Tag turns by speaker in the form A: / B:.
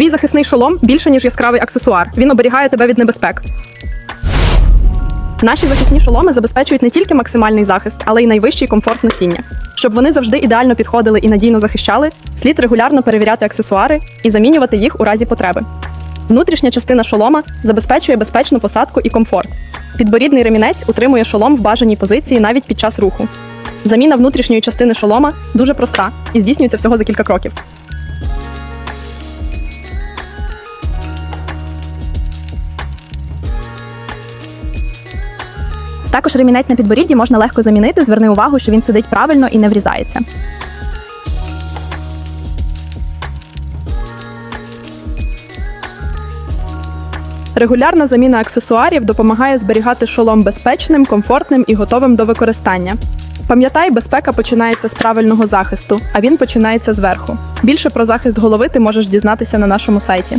A: Твій захисний шолом більше, ніж яскравий аксесуар. Він оберігає тебе від небезпек. Наші захисні шоломи забезпечують не тільки максимальний захист, але й найвищий комфорт носіння. Щоб вони завжди ідеально підходили і надійно захищали, слід регулярно перевіряти аксесуари і замінювати їх у разі потреби. Внутрішня частина шолома забезпечує безпечну посадку і комфорт. Підборідний ремінець утримує шолом в бажаній позиції навіть під час руху. Заміна внутрішньої частини шолома дуже проста і здійснюється всього за кілька кроків.
B: Також ремінець на підборідді можна легко замінити. Зверни увагу, що він сидить правильно і не врізається.
A: Регулярна заміна аксесуарів допомагає зберігати шолом безпечним, комфортним і готовим до використання. Пам'ятай, безпека починається з правильного захисту, а він починається зверху. Більше про захист голови ти можеш дізнатися на нашому сайті.